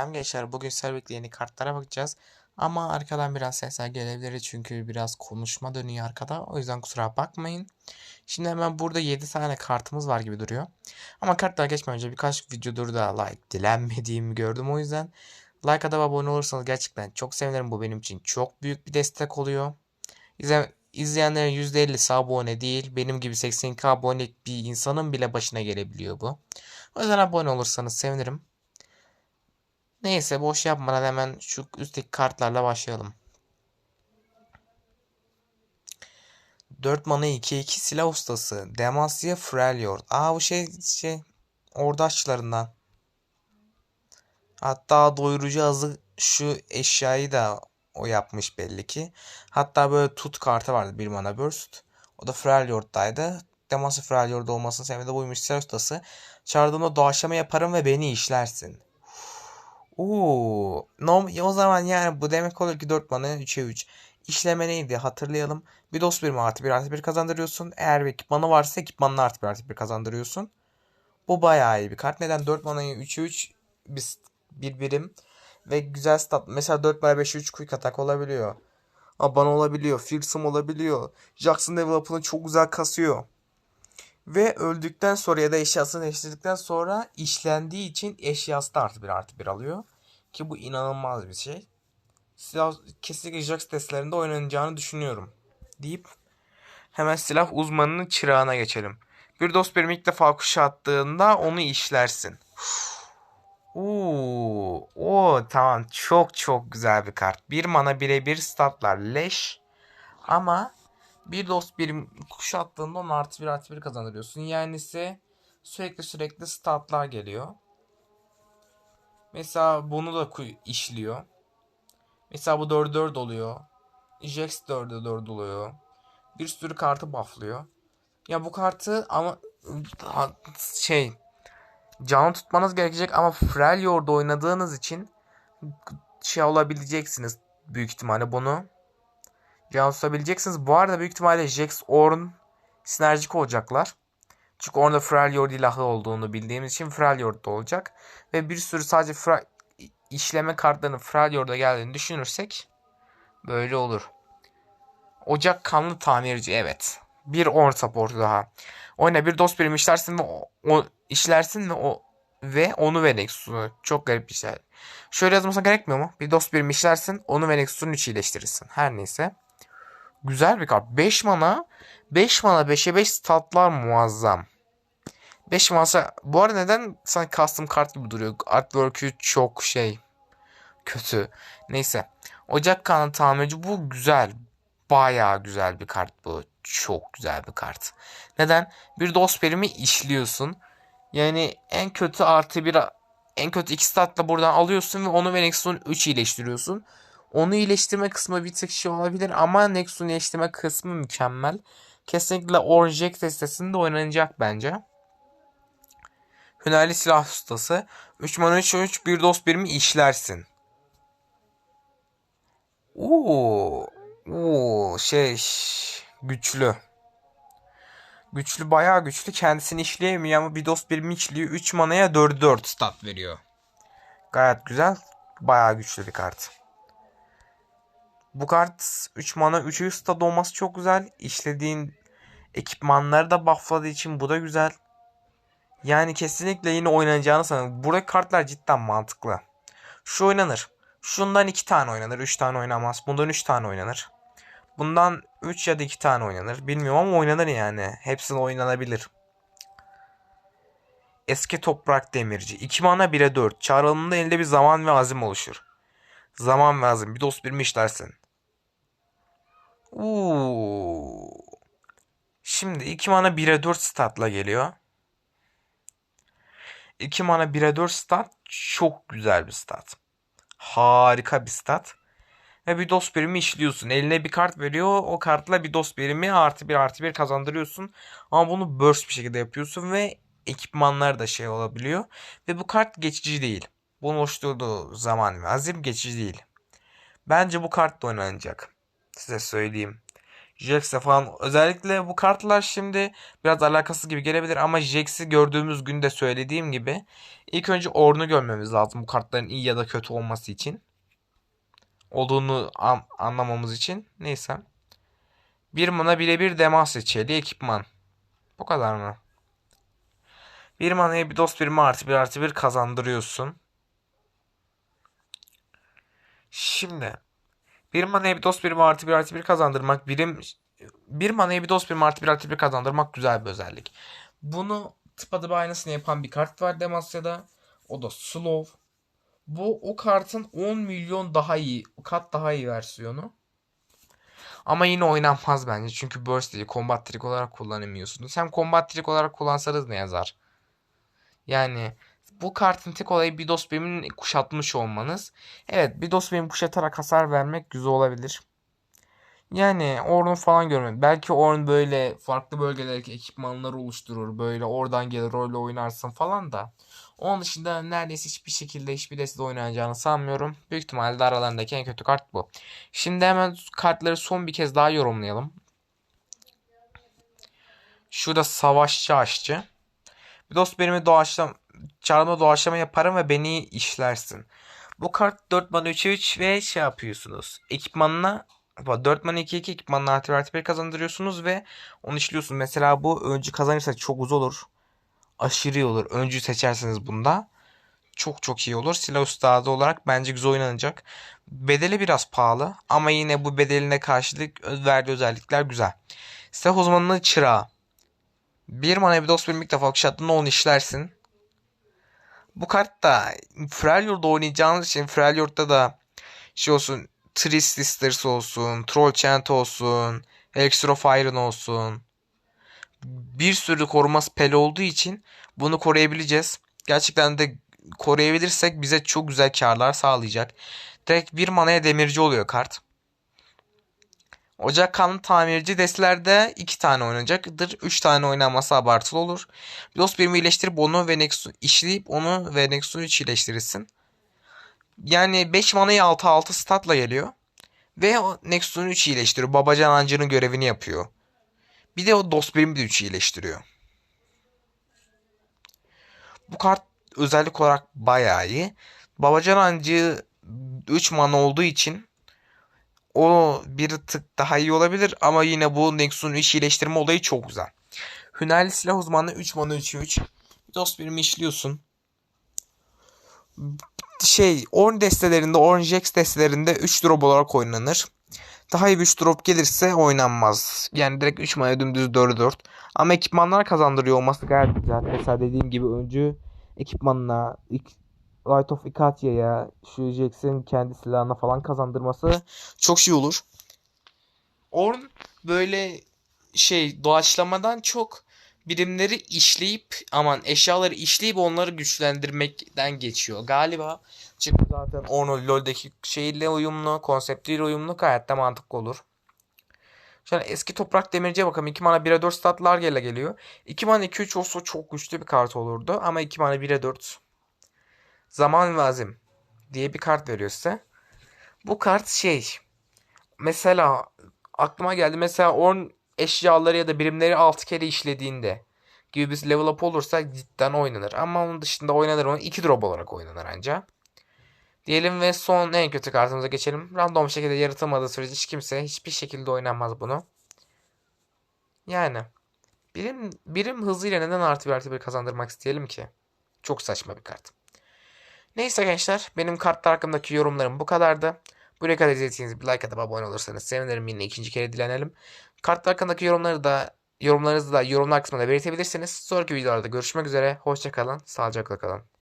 Hem gençler bugün Servet'le yeni kartlara bakacağız. Ama arkadan biraz sesler gelebilir çünkü biraz konuşma dönüyor arkada. O yüzden kusura bakmayın. Şimdi hemen burada 7 tane kartımız var gibi duruyor. Ama kartlara geçmeden önce birkaç videodur da like dilenmediğimi gördüm. O yüzden like atıp abone olursanız gerçekten çok sevinirim. Bu benim için çok büyük bir destek oluyor. İzle, izleyenlerin %50'si abone değil. Benim gibi 82 abonelik bir insanın bile başına gelebiliyor bu. O yüzden abone olursanız sevinirim. Neyse boş yapmadan hemen şu üstteki kartlarla başlayalım. 4 mana 2-2 silah ustası. Demacia Freljord. Aa bu şey şey ordaşlarından. Hatta doyurucu azı şu eşyayı da o yapmış belli ki. Hatta böyle tut kartı vardı bir mana burst. O da Freljord'daydı. Demacia Freljord olmasının sebebi de buymuş silah ustası. Çağırdığımda doğaçlama yaparım ve beni işlersin. Oo, o zaman yani bu demek oluyor ki 4 mana 3'e 3. İşleme neydi hatırlayalım. Bir dost bir artı bir artı bir kazandırıyorsun. Eğer bir ekipmanı varsa ekipmanına artı bir artı bir kazandırıyorsun. Bu bayağı iyi bir kart. Neden 4 manayı 3'e 3 bir, bir birim ve güzel stat. Mesela 4 mana 5'e 3 quick attack olabiliyor. Aban olabiliyor. Fearsome olabiliyor. Jackson develop'ını çok güzel kasıyor. Ve öldükten sonra ya da eşyasını değiştirdikten sonra işlendiği için eşyası da artı bir artı bir alıyor. Ki bu inanılmaz bir şey. Silah kesinlikle Jax testlerinde oynanacağını düşünüyorum. Deyip hemen silah uzmanının çırağına geçelim. Bir dost benim ilk defa kuşattığında onu işlersin. Oo, o tamam çok çok güzel bir kart. Bir mana birebir statlar leş ama bir dost birim kuşattığında onu artı bir artı bir kazandırıyorsun. Yani ise sürekli sürekli statlar geliyor. Mesela bunu da işliyor. Mesela bu 4 4 oluyor. Jax 4 4 oluyor. Bir sürü kartı bufflıyor. Ya bu kartı ama şey canlı tutmanız gerekecek ama Freljord'da oynadığınız için şey olabileceksiniz büyük ihtimalle bunu. Can tutabileceksiniz. Bu arada büyük ihtimalle Jax Orn sinerjik olacaklar. Çünkü orada Freljord ilahı olduğunu bildiğimiz için Freljord'da olacak. Ve bir sürü sadece Fre işleme kartlarının Freljord'a geldiğini düşünürsek böyle olur. Ocak kanlı tamirci evet. Bir Orn supportu daha. Oyna bir dost birimi işlersin ve o, o işlersin ve o ve onu ve Nexus'unu. Çok garip bir şey. Şöyle yazmasına gerekmiyor mu? Bir dost birimi işlersin, onu ve Nexus'unu 3 iyileştirirsin. Her neyse. Güzel bir kart. 5 mana. 5 mana 5'e 5 statlar muazzam. 5 mana. Bu arada neden sanki custom kart gibi duruyor? Artwork'ü çok şey. Kötü. Neyse. Ocak kanı tamirci bu güzel. Bayağı güzel bir kart bu. Çok güzel bir kart. Neden? Bir dost birimi işliyorsun. Yani en kötü artı bir en kötü iki statla buradan alıyorsun ve onu ve Nexus'un 3 iyileştiriyorsun. Onu iyileştirme kısmı bir tık şey olabilir ama Nexus'un iyileştirme kısmı mükemmel. Kesinlikle Orange testesinde oynanacak bence. Hünerli silah ustası. 3 mana 3 3 bir dost birimi işlersin. Oo, oo şey güçlü. Güçlü bayağı güçlü. Kendisini işleyemiyor ama bir dost birimi işliyor. 3 manaya 4 4 stat veriyor. Gayet güzel. Bayağı güçlü bir kart. Bu kart 3 mana 3 stat olması çok güzel. İşlediğin ekipmanları da buffladığı için bu da güzel. Yani kesinlikle yine oynanacağını sanırım. Buradaki kartlar cidden mantıklı. Şu oynanır. Şundan 2 tane oynanır. 3 tane oynamaz. Bundan 3 tane oynanır. Bundan 3 ya da 2 tane oynanır. Bilmiyorum ama oynanır yani. Hepsini oynanabilir. Eski toprak demirci. 2 mana 1'e 4. Çağrılığında elinde bir zaman ve azim oluşur. Zaman ve azim. Bir dost bir mi işlersin? Uuu. Şimdi 2 mana 1'e 4 statla geliyor. 2 mana 1'e 4 stat çok güzel bir stat. Harika bir stat. Ve bir dost birimi işliyorsun. Eline bir kart veriyor. O kartla bir dost birimi artı bir artı bir kazandırıyorsun. Ama bunu burst bir şekilde yapıyorsun ve ekipmanlar da şey olabiliyor. Ve bu kart geçici değil. Bunun oluşturduğu zaman ve azim geçici değil. Bence bu kart da oynanacak. Size söyleyeyim. Jax'e falan. Özellikle bu kartlar şimdi biraz alakasız gibi gelebilir ama Jax'i gördüğümüz günde söylediğim gibi ilk önce Ornn'u görmemiz lazım bu kartların iyi ya da kötü olması için. Olduğunu an- anlamamız için. Neyse. Bir mana birebir demas seçeli ekipman. Bu kadar mı? Bir manaya bir dost birimi artı bir artı bir kazandırıyorsun. Şimdi bir manaya bir dost birimi artı bir artı bir kazandırmak birim bir manaya bir dost birimi artı bir artı bir kazandırmak güzel bir özellik. Bunu tıpatıp aynısını yapan bir kart var Demacia'da. O da Slow. Bu o kartın 10 milyon daha iyi, kat daha iyi versiyonu. Ama yine oynanmaz bence. Çünkü Burst değil. Combat Trick olarak kullanamıyorsunuz. Hem Combat Trick olarak kullansanız ne yazar? Yani bu kartın tek olayı bir dost birinin kuşatmış olmanız. Evet bir dost birimi kuşatarak hasar vermek güzel olabilir. Yani Ornn falan görmedim. Belki Ornn böyle farklı bölgelerdeki ekipmanları oluşturur. Böyle oradan gelir rolle oynarsın falan da. Onun dışında neredeyse hiçbir şekilde hiçbir destede oynayacağını sanmıyorum. Büyük ihtimalle aralarındaki en kötü kart bu. Şimdi hemen kartları son bir kez daha yorumlayalım. Şurada savaşçı aşçı. Bir dost benimle doğaçlama, çağrıma doğaçlama yaparım ve beni işlersin. Bu kart 4 mana 3'e 3 ve şey yapıyorsunuz. Ekipmanına 4 mana 2 2 ekipmanına artı artı 1 kazandırıyorsunuz ve onu işliyorsunuz. Mesela bu öncü kazanırsa çok uz olur. Aşırı olur. Öncü seçerseniz bunda. Çok çok iyi olur. Silah ustadı olarak bence güzel oynanacak. Bedeli biraz pahalı ama yine bu bedeline karşılık verdiği özellikler güzel. Silah uzmanının çırağı. Bir mana bir dost bir ilk defa okşattığında onu işlersin. Bu kart da Freljord'da oynayacağınız için Freljord'da da şey olsun Sisters olsun, Troll Chant olsun, Elixir of Iron olsun. Bir sürü koruma spell olduğu için bunu koruyabileceğiz. Gerçekten de koruyabilirsek bize çok güzel karlar sağlayacak. Direkt bir manaya demirci oluyor kart. Ocak kanlı tamirci destelerde 2 tane oynanacaktır. 3 tane oynanması abartılı olur. Dost birimi iyileştirip onu ve Nexus işleyip onu ve Nexus'u 3 iyileştirirsin. Yani 5 manayı 6 6 statla geliyor. Ve Nexus'un 3 iyileştiriyor. Babacan Ancı'nın görevini yapıyor. Bir de o dost birimi de 3 iyileştiriyor. Bu kart özellik olarak bayağı iyi. Babacan Ancı 3 mana olduğu için o bir tık daha iyi olabilir ama yine bu Nexus'un iş iyileştirme olayı çok güzel. Hünerli silah uzmanlığı 3 mana 3 3. Dost birimi işliyorsun. Şey Orn destelerinde Orn Jax destelerinde 3 drop olarak oynanır. Daha iyi bir 3 drop gelirse oynanmaz. Yani direkt 3 mana dümdüz 4 4. Ama ekipmanlar kazandırıyor olması gayet güzel. Mesela dediğim gibi öncü ekipmanına Light of Ikatya'ya şu Jax'in kendi silahına falan kazandırması çok şey olur. Orn böyle şey doğaçlamadan çok birimleri işleyip aman eşyaları işleyip onları güçlendirmekten geçiyor galiba. Çünkü zaten Orn LoL'deki şeyle uyumlu, konseptiyle uyumlu gayet de mantıklı olur. Şöyle eski toprak demirciye bakalım. 2 mana 1'e 4 statlar gele geliyor. 2 mana 2 3 olsa çok güçlü bir kart olurdu. Ama 2 mana 1'e 4 zaman ve diye bir kart veriyor size. Bu kart şey mesela aklıma geldi mesela 10 eşyaları ya da birimleri 6 kere işlediğinde gibi bir level up olursa cidden oynanır. Ama onun dışında oynanır mı? 2 drop olarak oynanır anca. Diyelim ve son en kötü kartımıza geçelim. Random şekilde yaratılmadığı sürece hiç kimse hiçbir şekilde oynanmaz bunu. Yani birim, birim hızıyla neden artı bir artı bir kazandırmak isteyelim ki? Çok saçma bir kart. Neyse gençler benim kartlar hakkındaki yorumlarım bu kadardı. Buraya kadar izlediğiniz bir like atıp abone olursanız sevinirim yine ikinci kere dilenelim. Kartlar hakkındaki yorumları da yorumlarınızı da yorumlar kısmında belirtebilirsiniz. Sonraki videolarda görüşmek üzere. Hoşçakalın. Sağlıcakla kalın.